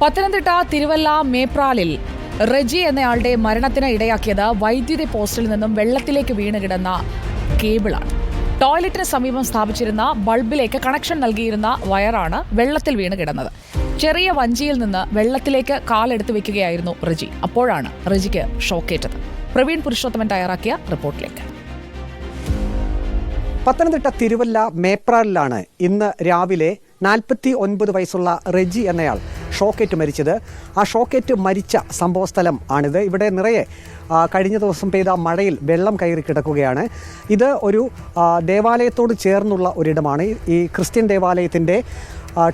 പത്തനംതിട്ട തിരുവല്ല മേപ്രാലിൽ റെജി എന്നയാളുടെ മരണത്തിന് ഇടയാക്കിയത് വൈദ്യുതി പോസ്റ്റിൽ നിന്നും വെള്ളത്തിലേക്ക് വീണ് കിടന്ന കേബിളാണ്. ടോയ്ലറ്റിന് സമീപം സ്ഥാപിച്ചിരുന്ന ബൾബിലേക്ക് കണക്ഷൻ നൽകിയിരുന്ന വയറാണ് വെള്ളത്തിൽ വീണ് കിടന്നത് ചെറിയ വഞ്ചിയിൽ നിന്ന് വെള്ളത്തിലേക്ക് കാലെടുത്ത് വെക്കുകയായിരുന്നു റെജി. അപ്പോഴാണ് റെജിക്ക് ഷോക്കേറ്റത്. പ്രവീൺ പുരുഷോത്തമൻ തയ്യാറാക്കിയ റിപ്പോർട്ടിലേക്ക്. പത്തനംതിട്ട തിരുവല്ല മേപ്രാലിലാണ് ഇന്ന് രാവിലെ നാൽപ്പത്തി ഒൻപത് വയസ്സുള്ള റെജി എന്നയാൾ ഷോക്കേറ്റ് മരിച്ചത്. ആ ഷോക്കേറ്റ് മരിച്ച സംഭവ സ്ഥലം ആണിത്. ഇവിടെ നിറയെ കഴിഞ്ഞ ദിവസം പെയ്ത മഴയിൽ വെള്ളം കയറി കിടക്കുകയാണ്. ഇത് ഒരു ദേവാലയത്തോട് ചേർന്നുള്ള ഒരിടമാണ്. ഈ ക്രിസ്ത്യൻ ദേവാലയത്തിന്റെ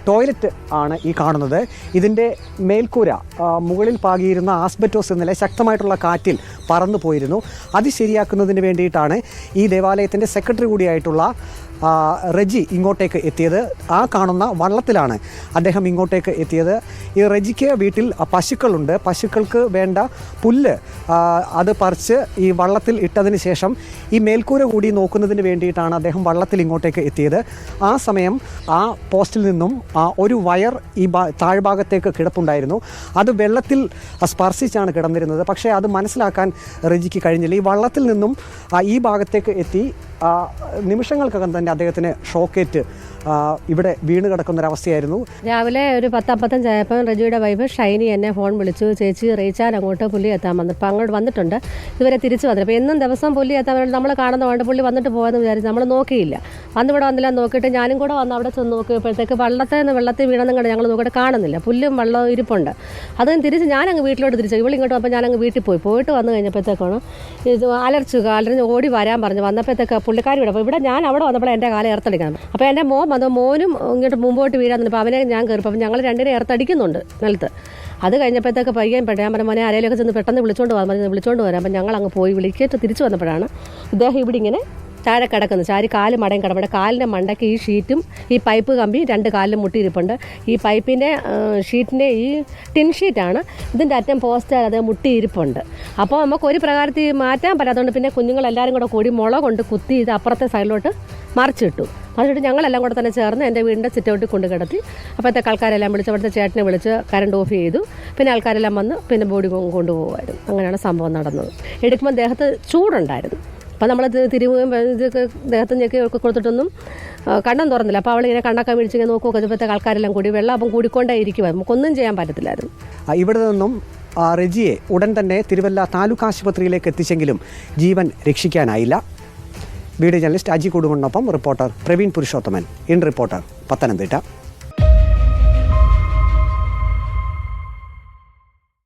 ടോയ്ലറ്റ് ആണ് ഈ കാണുന്നത്. ഇതിന്റെ മേൽക്കൂര മുകളിൽ പാകിയിരുന്ന ആസ്ബറ്റോസ് ഇന്നലെ ശക്തമായിട്ടുള്ള കാറ്റിൽ പറന്നു പോയിരുന്നു അത് ശരിയാക്കുന്നതിന് വേണ്ടിയിട്ടാണ് ഈ ദേവാലയത്തിന്റെ സെക്രട്ടറി കൂടിയായിട്ടുള്ള റെജി ഇങ്ങോട്ടേക്ക് എത്തിയത് ആ കാണുന്ന വള്ളത്തിലാണ് അദ്ദേഹം ഇങ്ങോട്ടേക്ക് എത്തിയത്. ഈ റെജിക്ക് വീട്ടിൽ പശുക്കളുണ്ട്. പശുക്കൾക്ക് വേണ്ട പുല്ല് അത് പറിച്ച് ഈ വള്ളത്തിൽ ഇട്ടതിന് ശേഷം ഈ മേൽക്കൂര കൂടി നോക്കുന്നതിന് വേണ്ടിയിട്ടാണ് അദ്ദേഹം വള്ളത്തിൽ ഇങ്ങോട്ടേക്ക് എത്തിയത്. ആ സമയം ആ പോസ്റ്റിൽ നിന്നും ഒരു വയർ ഈ താഴ്ഭാഗത്തേക്ക് കിടപ്പുണ്ടായിരുന്നു. അത് വെള്ളത്തിൽ സ്പർശിച്ചാണ് കിടന്നിരുന്നത്. പക്ഷേ അത് മനസ്സിലാക്കാൻ റെജിക്ക് കഴിഞ്ഞില്ല. ഈ വള്ളത്തിൽ നിന്നും ഈ ഭാഗത്തേക്ക് എത്തി നിമിഷങ്ങൾക്കകം തന്നെ അദ്ദേഹത്തിന് ഷോക്കേറ്റ് ഇവിടെ വീണ് കിടക്കുന്നൊരവസ്ഥയായിരുന്നു. രാവിലെ ഒരു പത്തപ്പത്തഞ്ചായപ്പോൾ റജിയുടെ വൈഫ് ഷൈനി എന്നെ ഫോൺ വിളിച്ചു ചേച്ചി റീച്ചാൻ അങ്ങോട്ട് പുള്ളി എത്താൻ വന്നു അപ്പോൾ അങ്ങോട്ട് വന്നിട്ടുണ്ട്. ഇതുവരെ തിരിച്ചു വന്നില്ല അപ്പോൾ എന്നും ദിവസം പുള്ളി എത്താൻ വേണ്ടി നമ്മൾ കാണുന്നതുകൊണ്ട് പുള്ളി വന്നിട്ട് പോയെന്ന് വിചാരിച്ചു നമ്മൾ നോക്കിയില്ല. വന്ന് ഇവിടെ വന്നില്ല നോക്കിയിട്ട് ഞാനും കൂടെ വന്ന് അവിടെ ചെന്ന് നോക്കിയപ്പോഴത്തേക്ക് വള്ളത്തിൽ നിന്ന് വെള്ളത്തിൽ വീണെന്നും കണ്ട് ഞങ്ങൾ നോക്കിയിട്ട് കാണുന്നില്ല. പുല്ലും വെള്ളവും ഇരിപ്പുണ്ട്. അതും തിരിച്ച് ഞാനങ്ങ് വീട്ടിലോട്ട് തിരിച്ചു. ഇവിടെ ഇങ്ങോട്ട് വന്നപ്പോൾ ഞാനങ്ങ് വീട്ടിൽ പോയി. പോയിട്ട് വന്നു കഴിഞ്ഞപ്പോഴത്തേക്കാണ് ഇത് അലർച്ചു അലർന്ന് ഓടി വരാൻ പറഞ്ഞു വന്നപ്പോഴത്തേക്ക് പുള്ളിക്കാരി ഇവിടെ. അപ്പോൾ ഇവിടെ ഞാൻ അവിടെ വന്നപ്പോൾ എന്റെ കാലം ഏർത്തടിക്കണം അപ്പോൾ എന്റെ മോൻ വന്നു. മോനും ഇങ്ങോട്ട് മുമ്പോട്ട് വീഴാൻ നിന്നപ്പോൾ അവനെ ഞാൻ കയറിപ്പോൾ അപ്പം ഞങ്ങൾ രണ്ടിനെ ഏർത്തടിക്കുന്നുണ്ട് നിലത്ത്. അത് കഴിഞ്ഞപ്പോഴത്തേക്ക് പയ്യൻ പെട്ടെന്ന് ഞാൻ പറഞ്ഞ മോനെ ആരെയൊക്കെ ചെന്ന് പെട്ടെന്ന് വിളിച്ചോണ്ട് പോകാൻ പറഞ്ഞു വിളിച്ചോണ്ട് വരാം. അപ്പം ഞങ്ങൾ അങ്ങ് പോയി വിളിക്കേറ്റ് തിരിച്ചു വന്നപ്പോഴാണ് ഇദ്ദേഹം ഇവിടെ ഇങ്ങനെ താഴെ കിടക്കുന്നു. ചാരി കാൽ മടയും കിടപ്പുണ്ട്. കാലിന്റെ മണ്ടയ്ക്ക് ഈ ഷീറ്റും ഈ പൈപ്പ് കമ്പി രണ്ട് കാലിലും മുട്ടിയിരിപ്പുണ്ട്. ഈ പൈപ്പിന്റെ ഷീറ്റിന്റെ ഈ ടിൻ ഷീറ്റാണ്. ഇതിന്റെ അറ്റം പോസ്റ്റ് അത് മുട്ടിയിരിപ്പുണ്ട്. അപ്പോൾ നമുക്ക് ഒരു പ്രകാരത്തിൽ മാറ്റാൻ പറ്റാത്തതുകൊണ്ട് പിന്നെ കുഞ്ഞുങ്ങളെല്ലാവരും കൂടെ കൂടി മുള കൊണ്ട് കുത്തി ഇത് അപ്പുറത്തെ സൈഡിലോട്ട് മറിച്ചിട്ടു. മറിച്ചിട്ട് ഞങ്ങളെല്ലാം കൂടെ തന്നെ ചേർന്ന് എന്റെ വീടിന്റെ സിറ്റൗട്ടിൽ കൊണ്ട് കിടത്തി. അപ്പോഴത്തേക്ക് ആൾക്കാരെല്ലാം വിളിച്ച് അവിടുത്തെ ചേട്ടനെ വിളിച്ച് കറണ്ട് ഓഫ് ചെയ്തു. പിന്നെ ആൾക്കാരെല്ലാം വന്ന് പിന്നെ ബോഡി കൊണ്ടുപോകുമായിരുന്നു അങ്ങനെയാണ് സംഭവം നടന്നത്. എടുക്കുമ്പോൾ ദേഹത്ത് ചൂടുണ്ടായിരുന്നു. അപ്പോൾ നമ്മൾ തിരുമുഖം ഇതൊക്കെ ദേഹത്ത് ഞെക്കി ഒക്കെ കൊടുത്തിട്ടൊന്നും കണ്ണം തുറന്നില്ല. അപ്പോൾ അവളിങ്ങനെ കണ്ണൊക്കെ വീഴ്ച നോക്കുമൊക്കെ ഇപ്പോഴത്തെ ആൾക്കാരെല്ലാം കൂടി വെള്ളം അപ്പം കൂടിക്കൊണ്ടേ ഇരിക്കുവാൻ നമുക്കൊന്നും ചെയ്യാൻ പറ്റത്തില്ലായിരുന്നു. ഇവിടെ നിന്നും റെജിയെ ഉടൻ തന്നെ തിരുവല്ല താലൂക്ക് ആശുപത്രിയിലേക്ക് എത്തിച്ചെങ്കിലും ജീവൻ രക്ഷിക്കാനായില്ല. Video journalist Aji കൂടുമണ്ണൊപ്പം reporter Praveen Purushothaman. In reporter Pathanamthitta.